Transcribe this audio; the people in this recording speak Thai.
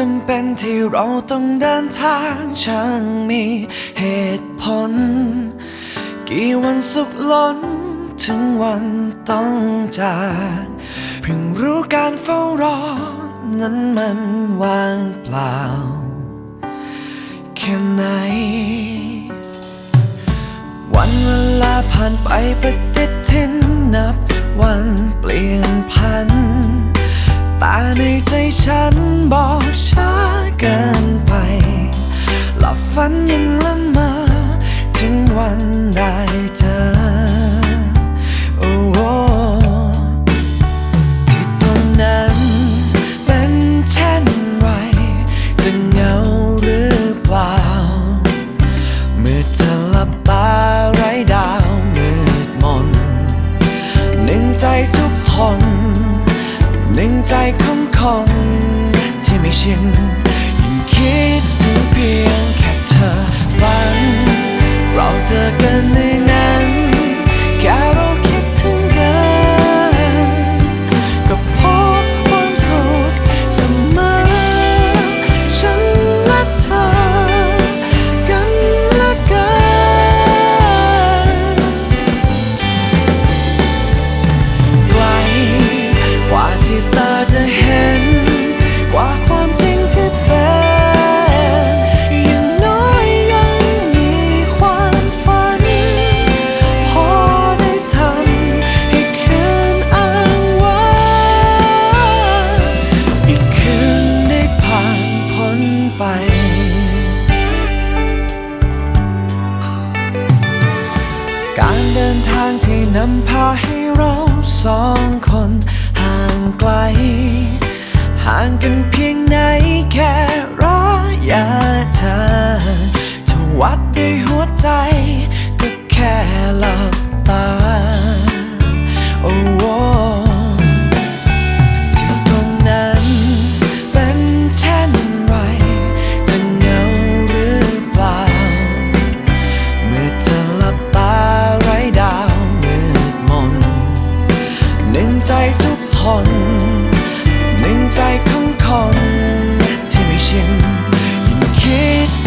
จำเป็นที่เราต้องเดินทางช่างมีเหตุผล กี่วันสุขล้น ถึงวันต้องจากเพิ่งรู้การเฝ้ารอ นั้นมันว่างเปล่า แค่ไหน วันเวลาผ่านไปปฏิทินนับวันเปลี่ยนพัน แต่ในใจฉันบอกช้าเกินไป หลับฝันยังละเมอถึงวันได้เจอโอ้โที่ตรงนั้นเป็นเช่นไร จะเหงาหรือเปล่า เมื่อเธอหลับตาไร้ดาวมืดมนหนึ่งใจทุกทน หนึ่งใจของคนที่ไม่ชินยิ่งคิดถึงเพียงแค่เธอฝัน เราเจอกันใน นทางที่นำพาให้เราสองคนห่างไกล ห่างกันเพียงไหนแค่ระยะทางถ้าวัดด้วยหัวใจ ก็แค่หลับ ทุกทนหนึ่งใจของคนที่ไม่ชินยิ่งคิด